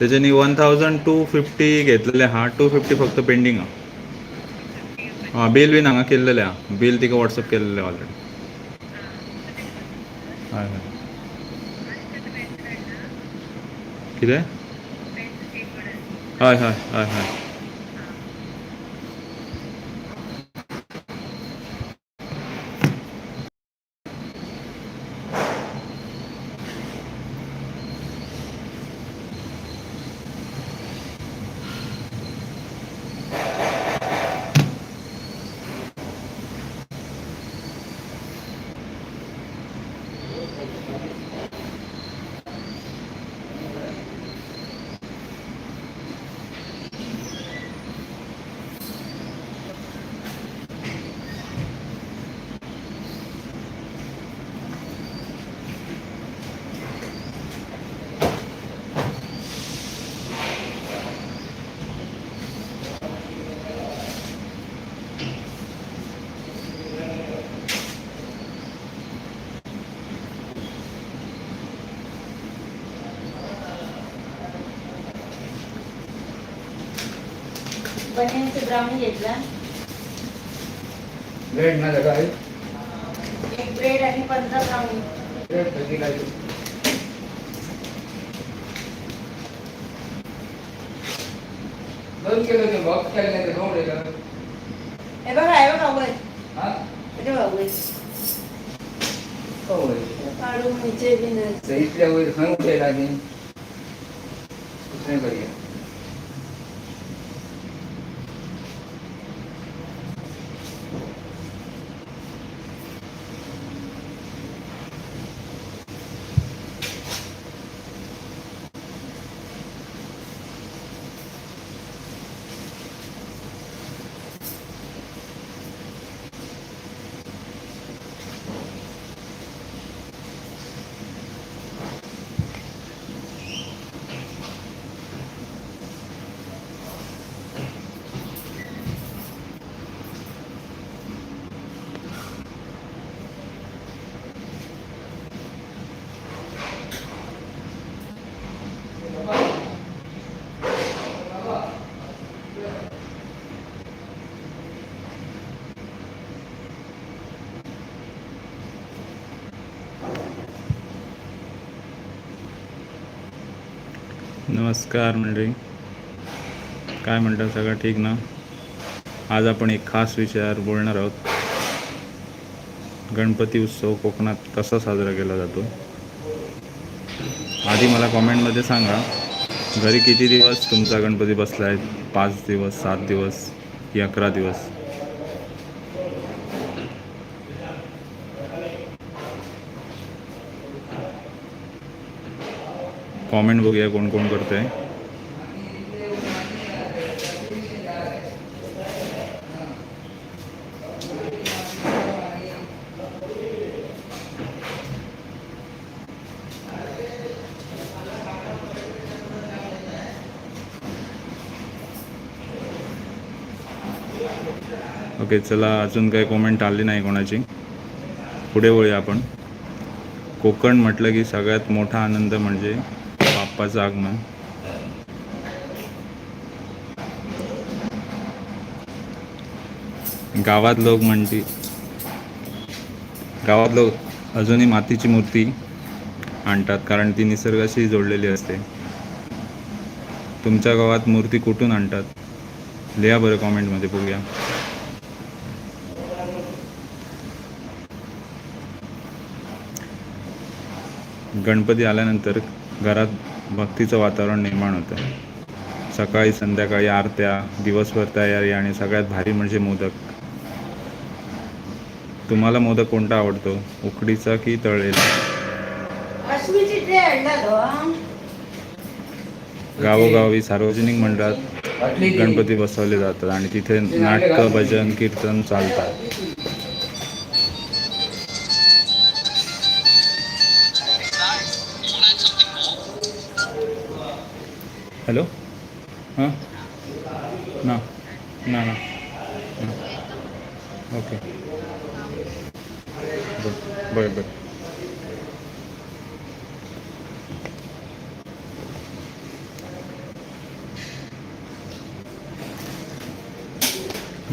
त्याच्यानी one thousand two fifty घेतलेले हा टू फिफ्टी फक्त पेंडींग हा. हां बिल बीन हांगा केल्लेलें आहा बिल तिका वॉट्सअप केल्लेलें ऑलरेडी हय हय. कितें? हय हय हय हय. बनियनचं ब्राउनी घेतला ब्रेड माझं काय एक ब्रेड आणि पंधरा ब्राउनी ब्रेड कधी काय दोन किलो ते बॉक्स केले नाही दोन रे का हे बघा हे बघा वर हा हे बघा वर हो रे काढून नीचे बिन तर इथल्या वर खंय उठायला आधी दुसरे करूया नमस्कार मंडळी. काय म्हणतात सगळं ठीक ना? आज आपण एक खास विषयावर बोलणार आहोत. गणपती उत्सव कोकणात कसा साजरा केला जातो? आधी मला कॉमेंटमध्ये सांगा घरी किती दिवस तुमचा गणपती बसला आहे पाच दिवस सात दिवस की अकरा दिवस? कॉमेंट बघूया कोण कोण करतंय. ओके चला अजून काही कॉमेंट आली नाही कोणाची. पुढे वळूया आपण. कोकण म्हटलं की सगळ्यात मोठा आनंद म्हणजे बाप्पाचं आगमन गावात लोक म्हणते गावात लोक अजूनही मातीची मूर्ती आणतात कारण ती निसर्गाशी जोडलेली असते. तुमच्या गावात मूर्ती कुठून आणतात? लिहा बरं कॉमेंटमध्ये बघूया. गणपती आल्यानंतर घरात भक्तीचं वातावरण निर्माण होतं. सकाळी संध्याकाळी आरत्या दिवसभर तयारी आणि सगळ्यात भारी म्हणजे मोदक. तुम्हाला मोदक कोणता आवडतो? उकडीचा की तळलेला? तो गावोगावी सार्वजनिक मंडळात गणपती बसवले जातात आणि तिथे नाटकं भजन कीर्तन चालतात. हॅलो? हां? ना ना ना. ओके. बरं बरं बरं.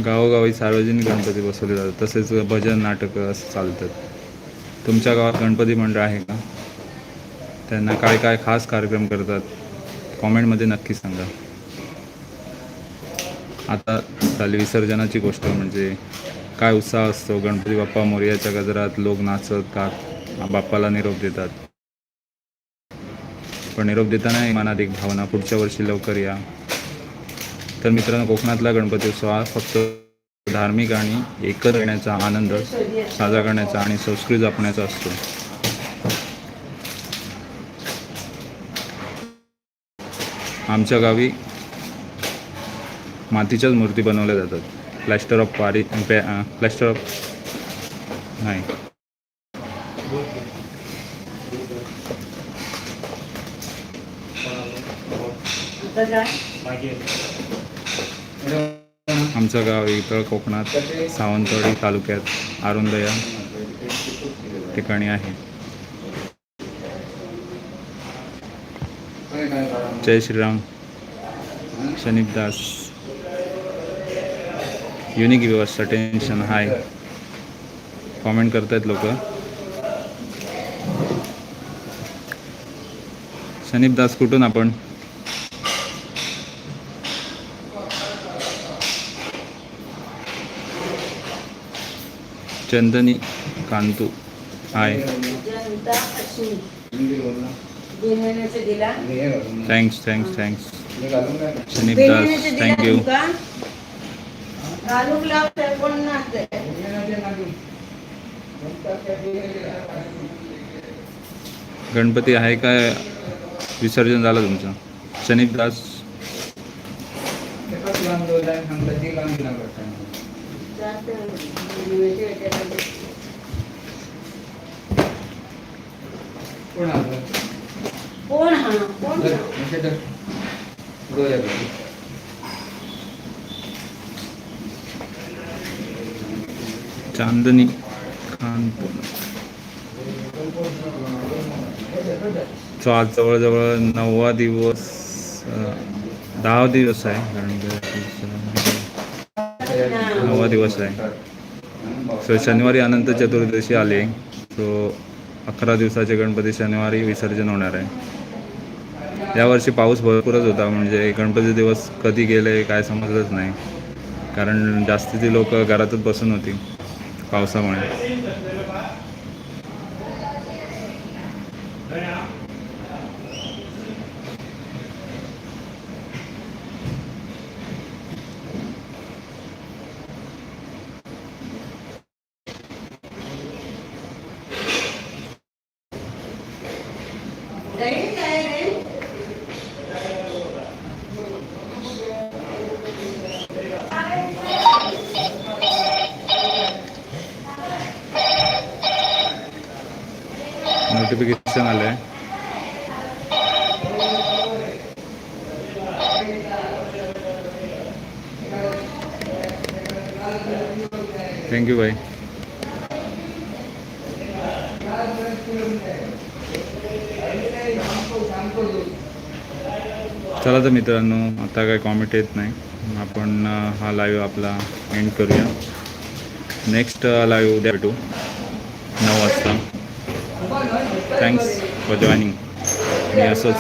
गावोगावी सार्वजनिक गणपती बसवले जातात. तसेच भजन नाटकं असं चालतात. तुमच्या गावात गणपती मंडळ आहे का? त्यांना काय काय खास कार्यक्रम करतात? कॉमेंटमध्ये नक्की सांगा. आता झाली विसर्जनाची गोष्ट म्हणजे काय उत्साह असतो? गणपती बाप्पा मोर्याच्या गजरात लोक नाचत गात बाप्पाला निरोप देतात. पण निरोप देताना मनात एक भावना पुढच्या वर्षी लवकर या. तर मित्रांनो कोकणातला गणपती उत्सव हा फक्त धार्मिक आणि एकत्र येण्याचा आनंद साजरा करण्याचा आणि संस्कृती जपण्याचा असतो. आमच्या गावी मातीच्याच मूर्ती बनवल्या जातात. Plaster of Paris plaster of नाही. आमचं गाव इतर कोकणात सावंतवाडी तालुक्यात आरुंदया ठिकाणी आहे. जय श्रीराम। शनिदास युनिक व्यवस्था टेन्शन हाय कॉमेंट करतायत लोक. शनिप दास कुठून आपण? चंदनी कांतू. हाय अश्विनी. दोन महिन्याचे दिला. थँक्स थँक्स थँक्स दोन दास थँक्यू कोण नसते गणपती आहे काय? विसर्जन झालं तुमचं. शनिप दास वेगळे वेगळे कोण हा? कोण हा? चांदनी खानपूर तो आज जवळजवळ नववा दिवस दहा दिवस आहे. गणपतीचा नववा दिवस आहे. सो शनिवारी अनंत चतुर्दशी आली. सो अकरा दिवसाचे गणपती शनिवारी विसर्जन होणार आहे. यावर्षी पाऊस भरपूरच होता. म्हणजे गणपती दिवस कधी गेले काय समजलंच नाही. कारण जास्तीची लोक घरातच बसून होती. पावसामुळे. नाही काय नोटिफिकेशन आलं आहे थँक्यू बाई चला तर मित्रांनो आता काय कॉमेंट येत नाही. आपण हा लाईव्ह आपला एंड करूया. नेक्स्ट लाईव्ह उद्या भेटू. नऊ वाजता. Thanks for joining. We are so